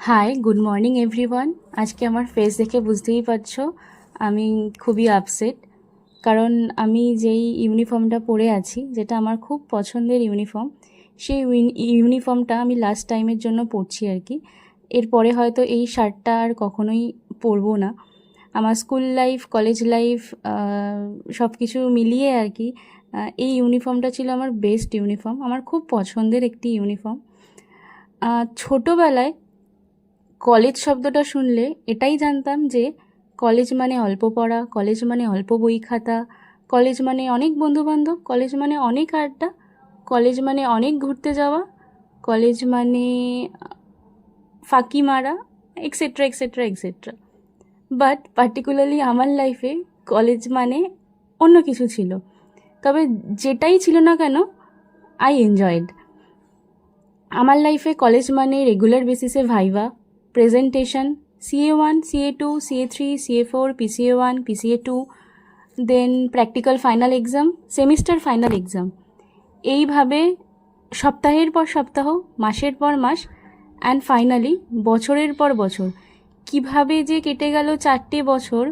Hi good morning everyone আজকে আমার face দেখে বুঝতেই পারছ, আমি খুবই আপসেট কারণ আমি যেই ইউনিফর্মটা পরে আছি, যেটা আমার খুব পছন্দের ইউনিফর্ম সেই ইউনিফর্মটা আমি লাস্ট টাইমের জন্য পরছি আর কি। এরপরে হয়তো এই শার্টটা আর কখনোই পরবো না। আমার স্কুল লাইফ কলেজ লাইফ সব কিছু মিলিয়ে আর কি এই ইউনিফর্মটা ছিল আমার বেস্ট ইউনিফর্ম আমার খুব পছন্দের একটি ইউনিফর্ম ছোটোবেলায় কলেজ শব্দটা শুনলে এটাই জানতাম যে কলেজ মানে অল্প পড়া, কলেজ মানে অল্প বই খাতা, কলেজ মানে অনেক বন্ধুবান্ধব, কলেজ মানে অনেক আড্ডা, কলেজ মানে অনেক ঘুরতে যাওয়া, কলেজ মানে ফাঁকি মারা etcetera etcetera etcetera but particularly আমার লাইফে কলেজ মানে অন্য কিছু ছিল। তবে যেটাই ছিল না কেন আই এনজয়েড আমার লাইফে কলেজ মানে রেগুলার বেসিসে viva three CA four PCA one PCA two then practical final exam semester final exam এইভাবে সপ্তাহের পর সপ্তাহ, মাসের পর মাস অ্যান্ড ফাইনালি বছরের পর বছর। কীভাবে যে কেটে গেল চারটে বছর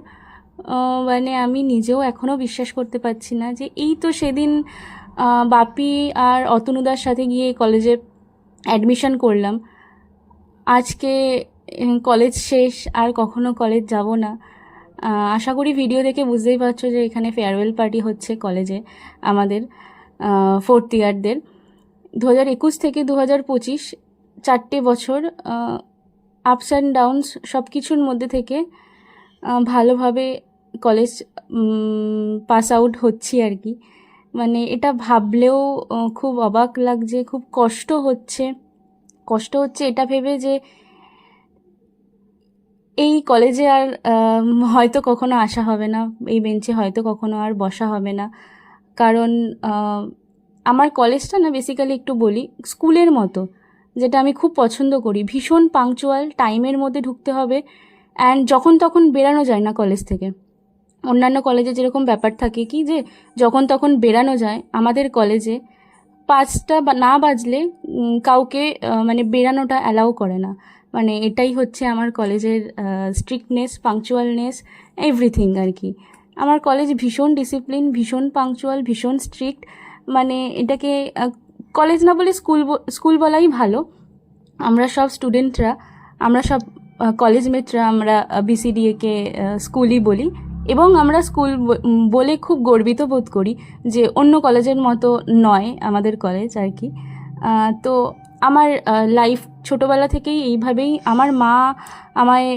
মানে আমি নিজেও এখনও বিশ্বাস করতে পারছি না যে এই তো সেদিন বাপি আর অতনুদার সাথে গিয়ে কলেজে অ্যাডমিশন করলাম। আজকে কলেজ শেষ, আর কখনো কলেজ যাব না। আশা করি ভিডিও দেখে বুঝতেই পারছ যে এখানে ফেয়ারওয়েল পার্টি হচ্ছে কলেজে আমাদের ফোর্থ ইয়ারদের দু হাজার একুশ থেকে দু হাজার পঁচিশ চারটে বছর আপস অ্যান্ড ডাউনস সব কিছুর মধ্যে থেকে ভালোভাবে কলেজ পাস আউট হচ্ছি আর কি। মানে এটা ভাবলেও খুব অবাক লাগছে, খুব কষ্ট হচ্ছে। কষ্ট হচ্ছে এটা ভেবে যে এই কলেজে আর হয়তো কখনো আসা হবে না, এই বেঞ্চে হয়তো কখনো আর বসা হবে না। কারণ আমার কলেজটা না বেসিক্যালি একটু বলি, স্কুলের মতো, যেটা আমি খুব পছন্দ করি। ভীষণ পাংচুয়াল টাইমের মধ্যে ঢুকতে হবে অ্যান্ড যখন তখন বেরানো যায় না কলেজ থেকে। অন্যান্য কলেজে যেরকম ব্যাপার থাকে কি যে, যখন তখন বেরানো যায়, আমাদের কলেজে পাঁচটা না বাজলে কাউকে মানে বেরানোটা অ্যালাউ করে না। মানে এটাই হচ্ছে আমার কলেজের স্ট্রিক্টনেস পাংচুয়ালনেস এভরিথিং আর কি। আমার কলেজ ভীষণ ডিসিপ্লিন ভীষণ পাংচুয়াল ভীষণ স্ট্রিক্ট মানে এটাকে কলেজ না বলে স্কুল স্কুল বলাই ভালো। আমরা সব স্টুডেন্টরা আমরা সব কলেজ মেটরা আমরা বিসিডিএকে স্কুলই বলি। এবং আমরা স্কুল বলে খুব গর্বিত বোধ করি যে অন্য কলেজের মতো নয় আমাদের কলেজ আর কি। তো আমার লাইফ ছোটোবেলা থেকেই এইভাবেই আমার মা আমায়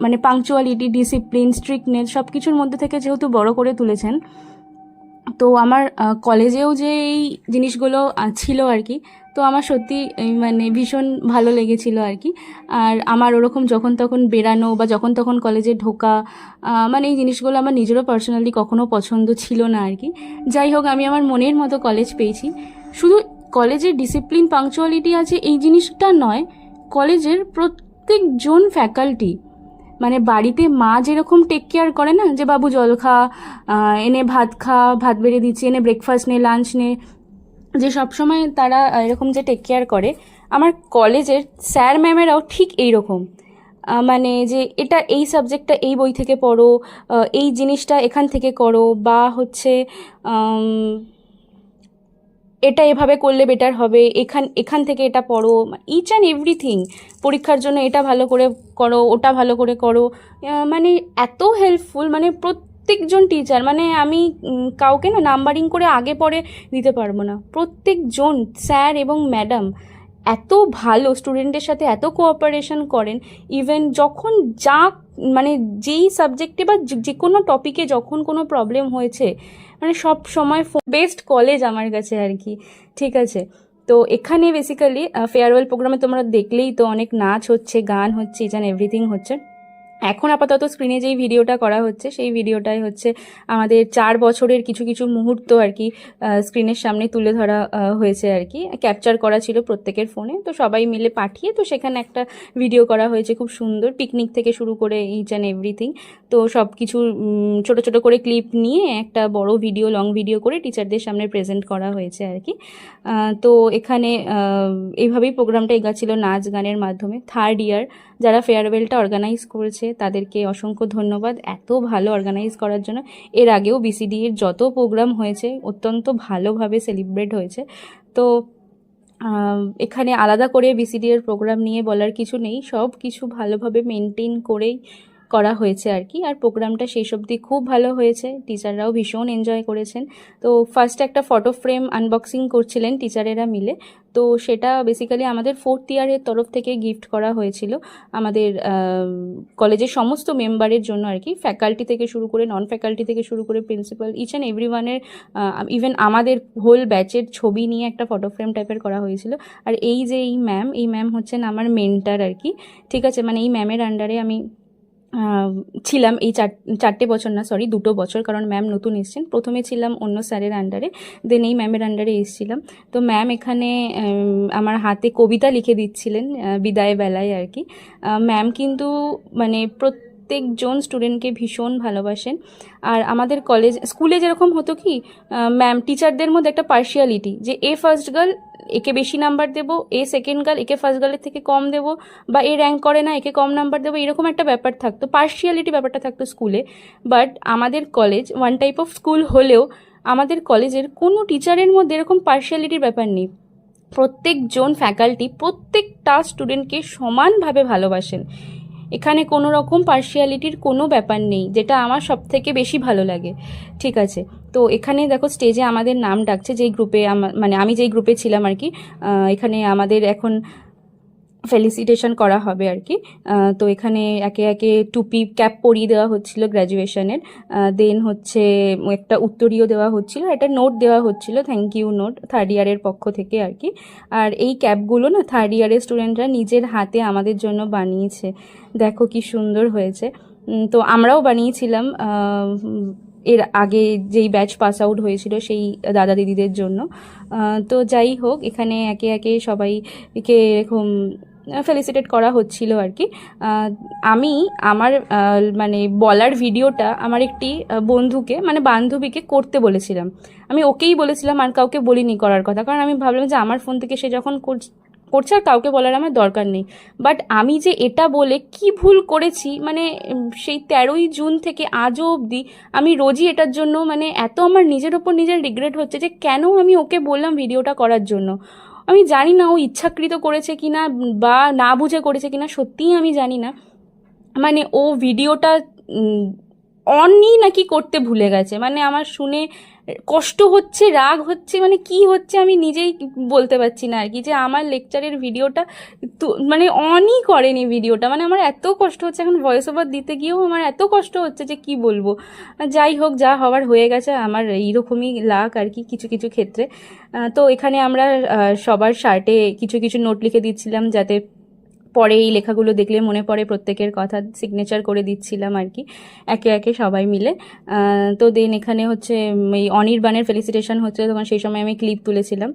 মানে পাংচুয়ালিটি ডিসিপ্লিন স্ট্রিক্টনেস সব কিছুর মধ্যে থেকে যেহেতু বড় করে তুলেছেন, তো আমার কলেজেও যে এই জিনিসগুলো ছিল আর কি তো আমার সত্যি মানে ভীষণ ভালো লেগেছিল আর কি। আর আমার ওরকম যখন তখন বেরানো বা যখন তখন কলেজে ঢোকা মানে এই জিনিসগুলো আমার নিজেরও পার্সোনালি কখনো পছন্দ ছিল না আর কি। যাই হোক, আমি আমার মনের মতো কলেজ পেয়েছি। শুধু কলেজের ডিসিপ্লিন পাংচুয়ালিটি আছে, এই জিনিসটা নয় কলেজের প্রত্যেকজন ফ্যাকাল্টি মানে বাড়িতে মা যেরকম টেক কেয়ার করে না, যে বাবু জল খা এনে ভাত খা, ভাত বেড়ে দিচ্ছি, এনে ব্রেকফাস্ট নে লাঞ্চ নে যে সবসময় তারা এরকম যে টেক কেয়ার করে, আমার কলেজের স্যার ম্যামেরাও ঠিক এই রকম মানে যে এটা এই সাবজেক্টটা এই বই থেকে পড়ো এই জিনিসটা এখান থেকে করো, বা হচ্ছে এটা এভাবে করলে বেটার হবে, এখান এখান থেকে এটা পড়ো ইচ অ্যান্ড এভরিথিং পরীক্ষার জন্য এটা ভালো করে করো, ওটা ভালো করে করো। মানে এত হেল্পফুল মানে প্রত্যেকজন টিচার মানে আমি কাউকে না নাম্বারিং করে আগে পরে দিতে পারব না। প্রত্যেকজন স্যার এবং ম্যাডাম এত ভালো স্টুডেন্টের সাথে এত কোঅপারেশন করেন ইভেন যখন যা মানে যেই সাবজেক্টে বা যে- কোনো টপিকে যখন কোনো প্রবলেম হয়েছে মানে সব সময় বেস্ট কলেজ আমার কাছে আর কি, ঠিক আছে? তো এখানে বেসিক্যালি ফেয়ারওয়েল প্রোগ্রামে তোমরা দেখলেই তো অনেক নাচ হচ্ছে, গান হচ্ছে ইজ অ্যান্ড এভরিথিং হচ্ছে। এখন আপাতত স্ক্রিনে যেই ভিডিওটা করা হচ্ছে, সেই ভিডিওটাই হচ্ছে আমাদের চার বছরের কিছু কিছু মুহূর্ত আর কি স্ক্রিনের সামনে তুলে ধরা হয়েছে আর কি। ক্যাপচার করা ছিল প্রত্যেকের ফোনে তো সবাই মিলে পাঠিয়ে তো সেখানে একটা ভিডিও করা হয়েছে খুব সুন্দর। পিকনিক থেকে শুরু করে ইচ অ্যান্ড এভরিথিং তো সব কিছু ছোট ছোট করে ক্লিপ নিয়ে একটা বড় ভিডিও লং ভিডিও করে টিচারদের সামনে প্রেজেন্ট করা হয়েছে আর কি। তো এখানে এইভাবেই প্রোগ্রামটা এগাচ্ছিল নাচ গানের মাধ্যমে। থার্ড ইয়ার যারা ফেয়ারওয়েলটা অর্গানাইজ করেছে তাদেরকে অসংখ্য ধন্যবাদ এত ভালো অর্গানাইজ করার জন্য। এর আগেও বিসিডি এর যত প্রোগ্রাম হয়েছে, অত্যন্ত ভালোভাবে সেলিব্রেট হয়েছে। তো এখানে আলাদা করে বিসিডি এর প্রোগ্রাম নিয়ে বলার কিছু নেই। সব কিছু ভালোভাবে মেনটেন করেই করা হয়েছে আর কি। আর প্রোগ্রামটা শেষ অবধি খুব ভালো হয়েছে। টিচাররাও ভীষণ এনজয় করেছেন। তো ফার্স্ট একটা ফটো ফ্রেম আনবক্সিং করছিলেন টিচারেরা মিলে। তো সেটা বেসিক্যালি আমাদের ফোর্থ ইয়ারের তরফ থেকে গিফট করা হয়েছিল। আমাদের কলেজের সমস্ত মেম্বারের জন্য আর কি। ফ্যাকাল্টি থেকে শুরু করে নন ফ্যাকাল্টি থেকে শুরু করে প্রিন্সিপাল ইচ অ্যান্ড এভরি ওয়ানের ইভেন আমাদের হোল ব্যাচের ছবি নিয়ে একটা ফটো ফ্রেম টাইপের করা হয়েছিল। আর এই যে এই ম্যাম এই ম্যাম হচ্ছেন আমার মেন্টার আর কি। ঠিক আছে মানে এই ম্যামের আন্ডারে আমি ছিলাম এই চার, চারটে বছর না সরি দুটো বছর, কারণ ম্যাম নতুন এসছেন। প্রথমে ছিলাম অন্য স্যারের আন্ডারে দেন এই ম্যামের আন্ডারে এসেছিলাম। তো ম্যাম এখানে আমার হাতে কবিতা লিখে দিচ্ছিলেন বিদায় বেলায় আর কি ম্যাম কিন্তু মানে প্রত্যেকজন স্টুডেন্টকে ভীষণ ভালোবাসেন। আর আমাদের কলেজ স্কুলে যেরকম হতো কি ম্যাম টিচারদের মধ্যে একটা পার্শিয়ালিটি যে, এ ফার্স্ট গার্ল একে বেশি নাম্বার দেবো, এ সেকেন্ড গার্ল একে ফার্স্ট গার্লের থেকে কম দেবো, বা এ র্যাঙ্ক করে না, একে কম নাম্বার দেবো, এরকম একটা ব্যাপার থাকতো। পার্শিয়ালিটি ব্যাপারটা থাকতো স্কুলে বাট আমাদের college one type of school হলেও আমাদের কলেজের কোনো টিচারের মধ্যে এরকম পার্শিয়ালিটির ব্যাপার নেই। প্রত্যেকজন ফ্যাকাল্টি প্রত্যেকটা স্টুডেন্টকে সমানভাবে ভালোবাসেন। এখানে কোনো রকম পার্সিয়ালিটির কোনো ব্যাপার নেই, যেটা আমার সব থেকে বেশি ভালো লাগে। ঠিক আছে? তো এখানে দেখো স্টেজে আমাদের নাম ডাকছে, যেই গ্রুপে মানে আমি যেই গ্রুপে ছিলাম আর কি এখানে আমাদের এখন ফেলিসিটেশন করা হবে আর কি। তো এখানে একে একে টুপি ক্যাপ পরিয়ে দেওয়া হচ্ছিল গ্র্যাজুয়েশনের দেন হচ্ছে একটা উত্তরীয় দেওয়া হচ্ছিল, একটা নোট দেওয়া হচ্ছিল থ্যাংক ইউ নোট থার্ড ইয়ারের পক্ষ থেকে আর কি। আর এই ক্যাপগুলো না থার্ড ইয়ারের স্টুডেন্টরা নিজের হাতে আমাদের জন্য বানিয়েছে। দেখো কি সুন্দর হয়েছে। তো আমরাও বানিয়েছিলাম এর আগে যেই ব্যাচ পাস আউট হয়েছিল সেই দাদা দিদিদের জন্য। তো যাই হোক, এখানে একে একে সবাইকে এরকম ফেলিসিটেট করা হচ্ছিল আর কি। আমি আমার মানে বলার ভিডিওটা আমার একটি বন্ধুকে মানে বান্ধবীকে করতে বলেছিলাম। আমি ওকেই বলেছিলাম আর কাউকে বলিনি করার কথা। কারণ আমি ভাবলাম যে আমার ফোন থেকে সে যখন করছে আর কাউকে বলার আমার দরকার নেই। বাট আমি যে এটা বলে কি ভুল করেছি মানে সেই তেরোই জুন থেকে আজও অবধি আমি রোজই এটার জন্য মানে এত আমার নিজের ওপর নিজের রিগ্রেট হচ্ছে যে কেন আমি ওকে বললাম ভিডিওটা করার জন্য। আমি জানি না ও ইচ্ছাকৃত করেছে কি না বা না বুঝে করেছে কি না সত্যিই আমি জানি না। মানে ও ভিডিওটা অনই নাকি করতে ভুলে গেছে। মানে আমার শুনে কষ্ট হচ্ছে, রাগ হচ্ছে মানে কি হচ্ছে আমি নিজেই বলতে পারছি না আর কি যে আমার লেকচারের ভিডিওটা মানে অনই করেনি ভিডিওটা মানে আমার এত কষ্ট হচ্ছে, এখন ভয়েস ওভার দিতে গিয়েও আমার এত কষ্ট হচ্ছে যে কি বলব। যাই হোক, যা হওয়ার হয়ে গেছে, আমার এইরকমই লাগ আর কি কিছু কিছু ক্ষেত্রে। তো এখানে আমরা সবার শার্টে কিছু কিছু নোট লিখে দিচ্ছিলাম যাতে পরে এই লেখাগুলো দেখলে মনে পড়ে প্রত্যেকের কথা সিগনেচার করে দিচ্ছিলাম আর কি। একে একে সবাই মিলে। তো দেন এখানে হচ্ছে এই অনির্বাণের ফেলিসিটেশন হচ্ছে তখন সেই সময় আমি ক্লিপ তুলেছিলাম।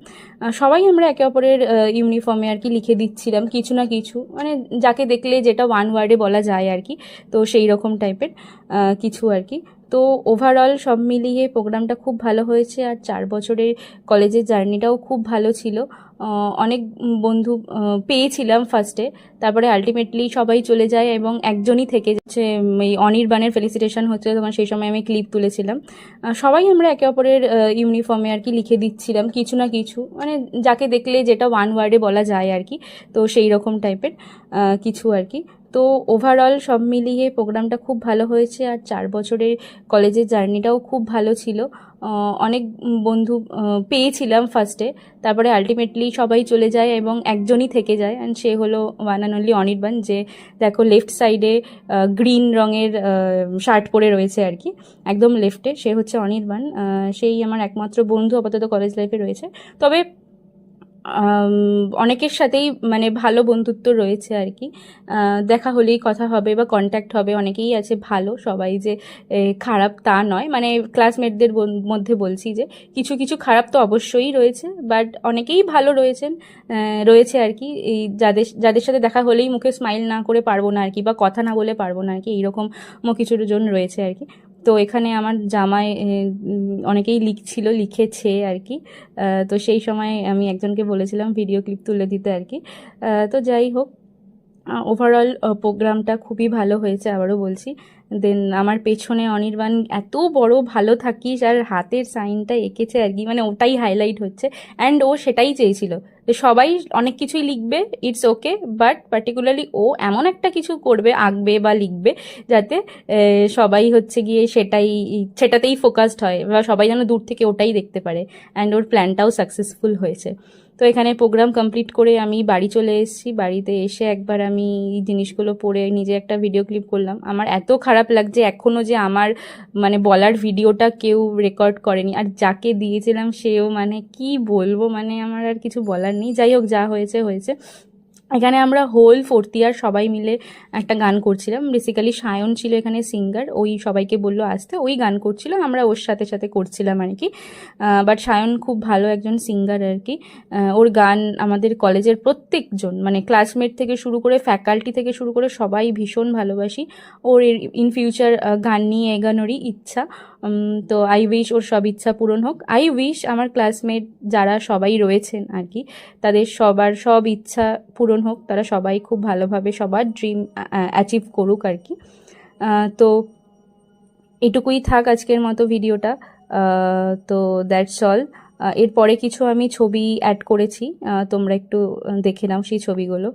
সবাই আমরা একে অপরের ইউনিফর্মে আর কি লিখে দিচ্ছিলাম, কিছু না কিছু। মানে যাকে দেখলে যেটা ওয়ান ওয়ার্ডে বলা যায় আর কি, তো সেই রকম টাইপের কিছু আর কি। তো ওভারঅল সব মিলিয়ে প্রোগ্রামটা খুব ভালো হয়েছে আর চার বছরের কলেজের জার্নিটাও খুব ভালো ছিল। অনেক বন্ধু পেয়েছিলাম ফার্স্টে তারপরে আলটিমেটলি সবাই চলে যায় এবং একজনই থেকে যাচ্ছে এই অনির্বাণের ফেলিসিটেশন হচ্ছে, তখন সেই সময় আমি ক্লিপ তুলেছিলাম। সবাই আমরা একে অপরের ইউনিফর্মে আর কি লিখে দিচ্ছিলাম, কিছু না কিছু। মানে যাকে দেখলে যেটা ওয়ান ওয়ার্ডে বলা যায় আর কি, তো সেই রকম টাইপের কিছু আর কি। তো ওভারঅল সব মিলিয়ে প্রোগ্রামটা খুব ভালো হয়েছে আর চার বছরের কলেজের জার্নিটাও খুব ভালো ছিল। অনেক বন্ধু পেয়েছিলাম ফার্স্টে তারপরে আলটিমেটলি সবাই চলে যায় এবং একজনই থেকে যায় অ্যান্ড সে হলো ওয়ান অ্যান্ড অনলি অনির্বাণ, যে দেখো লেফট সাইডে গ্রিন রঙের শার্ট পরে রয়েছে আর কি। একদম লেফটে সে হচ্ছে অনির্বাণ। সেই আমার একমাত্র বন্ধু আপাতত কলেজ লাইফে রয়েছে। তবে অনেকের সাথেই মানে ভালো বন্ধুত্ব রয়েছে আর কি। দেখা হলেই কথা হবে বা কন্ট্যাক্ট হবে, অনেকেই আছে ভালো, সবাই যে খারাপ তা নয়। মানে ক্লাসমেটদের মধ্যে বলছি যে, কিছু কিছু খারাপ তো অবশ্যই রয়েছে বাট অনেকেই ভালো রয়েছেন রয়েছে আর কি। এই যাদের যাদের সাথে দেখা হলেই মুখে স্মাইল না করে পারব না আর কি, বা কথা না বলে পারব না আর কি এইরকমও কিছু জন রয়েছে আর কি। তো এখানে আমার জামাই অনেকেই লিখছিল, লিখেছে আর কি তো সেই সময় আমি একজনকে বলেছিলাম ভিডিও ক্লিপ তুলে দিতে আর কি তো যাই হোক ওভারঅল প্রোগ্রামটা খুবই ভালো হয়েছে আবারও বলছি। দেন আমার পেছনে অনির্বাণ এত বড় ভালো থাকিস আর হাতের সাইনটা এঁকেছে আর কি মানে ওটাই হাইলাইট হচ্ছে। অ্যান্ড ও সেটাই চেয়েছিল। সবাই অনেক কিছুই লিখবে ইটস ওকে বাট পার্টিকুলারলি ও এমন একটা কিছু করবে, আঁকবে বা লিখবে যাতে সবাই হচ্ছে গিয়ে সেটাই, সেটাতেই ফোকাসড হয় বা সবাই যেন দূর থেকে ওটাই দেখতে পারে। অ্যান্ড ওর প্ল্যানটাও সাকসেসফুল হয়েছে। তো এখানে প্রোগ্রাম কমপ্লিট করে আমি বাড়ি চলে এসেছি। বাড়িতে এসে একবার আমি এই জিনিসগুলো পরে নিজে একটা ভিডিও ক্লিপ করলাম। আমার এত খারাপ লাগছে এখনও যে আমার মানে বলার ভিডিওটা কেউ রেকর্ড করেনি। আর যাকে দিয়েছিলাম সেও মানে কি বলব? মানে আমার আর কিছু বলার নেই। যাই হোক, যা হয়েছে হয়েছে। এখানে আমরা হোল ফোর্থ ইয়ার সবাই মিলে একটা গান করছিলাম। বেসিক্যালি সায়ন ছিল এখানে সিঙ্গার ওই সবাইকে বলল আসতে। ওই গান করছিল, আমরা ওর সাথে সাথে করছিলাম আর কি। বাট সায়ন খুব ভালো একজন সিঙ্গার আর কি। ওর গান আমাদের কলেজের প্রত্যেকজন মানে ক্লাসমেট থেকে শুরু করে ফ্যাকাল্টি থেকে শুরু করে সবাই ভীষণ ভালোবাসি। ওর ইন ফিউচার গান নিয়ে এগানোরই ইচ্ছা। তো আই উইশ ওর সব ইচ্ছা পূরণ হোক। আই উইশ আমার ক্লাসমেট যারা সবাই রয়েছেন আর কি, তাদের সবার সব ইচ্ছা পূরণ হোক, তারা সবাই খুব ভালোভাবে সবার ড্রিম অ্যাচিভ করুক আর কি। তো এটুকুই থাক আজকের মতো ভিডিওটা। তো দ্যাটস অল এরপরে কিছু আমি ছবি অ্যাড করেছি। তোমরা একটু দেখে নাও সেই ছবিগুলো।